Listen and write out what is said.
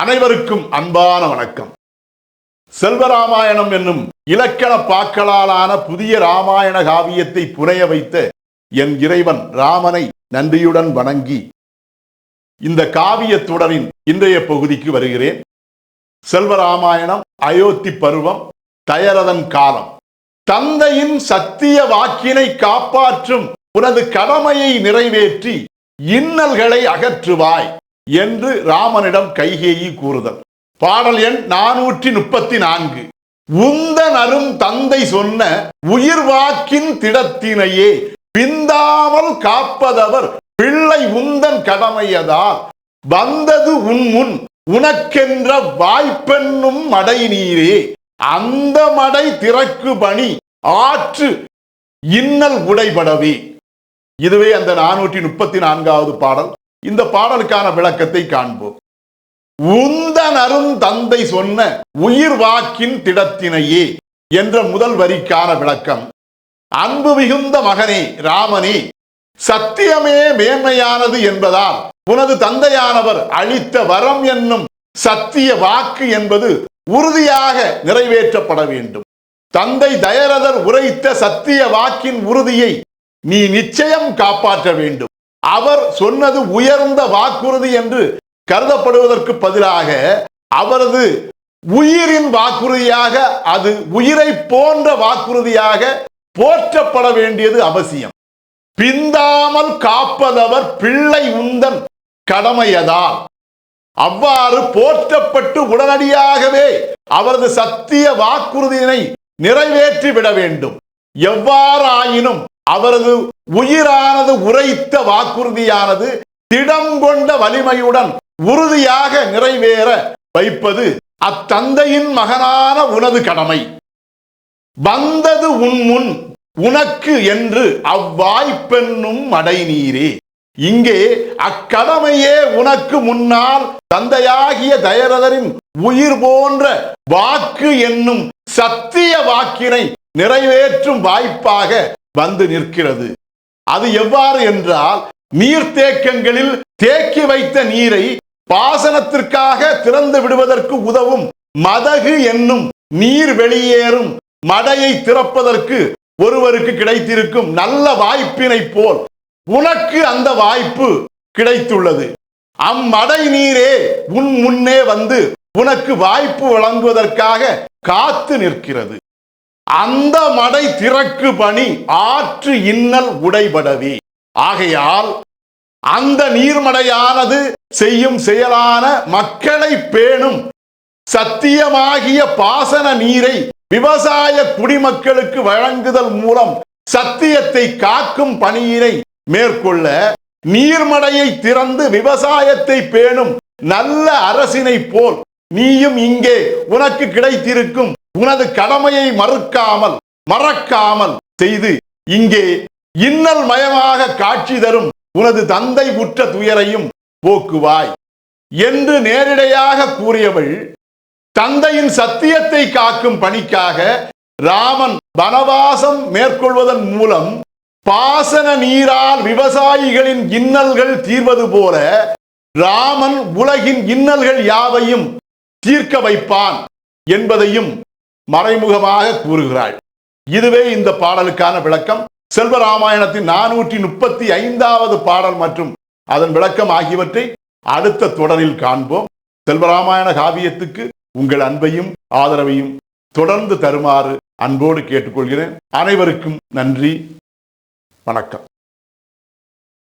அனைவருக்கும் அன்பான வணக்கம். செல்வராமாயணம் என்னும் இலக்கண பாக்களாலான புதிய ராமாயண காவியத்தை புனைய வைத்த என் இறைவன் ராமனை நன்றியுடன் வணங்கி இந்த காவியத் தொடரின் இன்றைய பகுதிக்கு வருகிறேன். செல்வராமாயணம் அயோத்தி பருவம் தயரதன் காலம். தந்தையின் சத்திய வாக்கினை காப்பாற்றும் உனது கடமையை நிறைவேற்றி இன்னல்களை அகற்றுவாய். என்று ராமனிடம் கைகேயி கூறுதல். பாடல் எண் நானூற்றி முப்பத்தி நான்கு உந்தனரும் தந்தை சொன்ன உயிர் வாக்கின் திடத்தினையே பிந்தாமல் காப்பதவர் பிள்ளை உந்தன் கடமையதால். வந்தது உன் முன் உனக்கென்ற வாய்ப்பென்னும் மடை நீரே. அந்த மடை திறக்கு பணி ஆற்று இன்னல் உடைபடவே. இதுவே அந்த நானூற்றி முப்பத்தி நான்காவது பாடல். இந்த பாடலுக்கான விளக்கத்தை காண்போம். உந்தன் அரும் தந்தை சொன்ன உயிர் வாக்கின் திடத்தினையே என்ற முதல் வரிக்கான விளக்கம். அன்பு மிகுந்த மகனே ராமனே சத்தியமே மேன்மையானது என்பதால் உனது தந்தையானவர் அளித்த வரம் என்னும் சத்திய வாக்கு என்பது உறுதியாக நிறைவேற்றப்பட வேண்டும். தந்தை தயரதர் உரைத்த சத்திய வாக்கின் உறுதியை நீ நிச்சயம் காப்பாற்ற வேண்டும். அவர் சொன்னது உயர்ந்த வாக்குறுதி என்று கருதப்படுவதற்கு பதிலாக அவரது உயிரின் வாக்குறுதியாக அது உயிரை போன்ற வாக்குறுதியாக போற்றப்பட வேண்டியது அவசியம். பிந்தாமல் காப்பதவர் பிள்ளை உந்தன் கடமையதால் அவ்வாறு போற்றப்பட்டு உடனடியாகவே அவரது சத்திய வாக்குறுதியினை நிறைவேற்றி விட வேண்டும். எவ்வாறாயினும் அவரது உயிரானது உரைத்த வாக்குறுதியானது திடம் கொண்ட வலிமையுடன் உறுதியாக நிறைவேற வைப்பது அத்தந்தையின் மகனான உனது கடமை. வந்தது உன் முன் உனக்கு என்று அவ்வாய்ப்பென்னும் அடைநீரே. இங்கே அக்கடமையே உனக்கு முன்னால் தந்தையாகிய தயரதரின் உயிர் போன்ற வாக்கு என்னும் சத்திய வாக்கினை நிறைவேற்றும் வாய்ப்பாக வந்து நிற்கிறது. அது எவ்வாறு என்றால் நீர்த்தேக்கங்களில் தேக்கி வைத்த நீரை பாசனத்திற்காக திறந்து விடுவதற்கு உதவும் மதகு என்னும் நீர் வெளியேறும் மடையை திறப்பதற்கு ஒருவருக்கு கிடைத்திருக்கும் நல்ல வாய்ப்பினை போல் உனக்கு அந்த வாய்ப்பு கிடைத்துள்ளது. அம்மடை நீரே உன் முன்னே வந்து உனக்கு வாய்ப்பு வழங்குவதற்காக காத்து நிற்கிறது. அந்த மடை திறக்கு பணி ஆற்று இன்னல் உடைபடவி. ஆகையால் அந்த நீர்மடையானது செய்யும் செயலான மக்களை பேணும் சத்தியமாகிய பாசன நீரை விவசாய குடிமக்களுக்கு வழங்குதல் மூலம் சத்தியத்தை காக்கும் பணியினை மேற்கொள்ள நீர்மடையை திறந்து விவசாயத்தை பேணும் நல்ல அரசினை போல் நீயும் இங்கே உனக்கு கிடைத்திருக்கும் உனது கடமையை மறுக்காமல் மறக்காமல் செய்து இங்கே இன்னல் மயமாக காட்சி தரும் உனது தந்தை உற்ற துயரையும் போக்குவாய். என்று நேரிடையாக கூறியவள் தந்தையின் சத்தியத்தை காக்கும் பணிக்காக ராமன் வனவாசம் மேற்கொள்வதன் மூலம் பாசன நீரால் விவசாயிகளின் இன்னல்கள் தீர்வது போல ராமன் உலகின் இன்னல்கள் யாவையும் தீர்க்க வைப்பான் என்பதையும் மறைமுகமாக கூறுகிறாள் இதுவே இந்த பாடலுக்கான விளக்கம். செல்வராமாயணத்தின் நானூற்றி முப்பத்தி ஐந்தாவது பாடல் மற்றும் அதன் விளக்கம் ஆகியவற்றை அடுத்த தொடரில் காண்போம். செல்வராமாயண காவியத்துக்கு உங்கள் அன்பையும் ஆதரவையும் தொடர்ந்து தருமாறு அன்போடு கேட்டுக்கொள்கிறேன். அனைவருக்கும் நன்றி. வணக்கம்.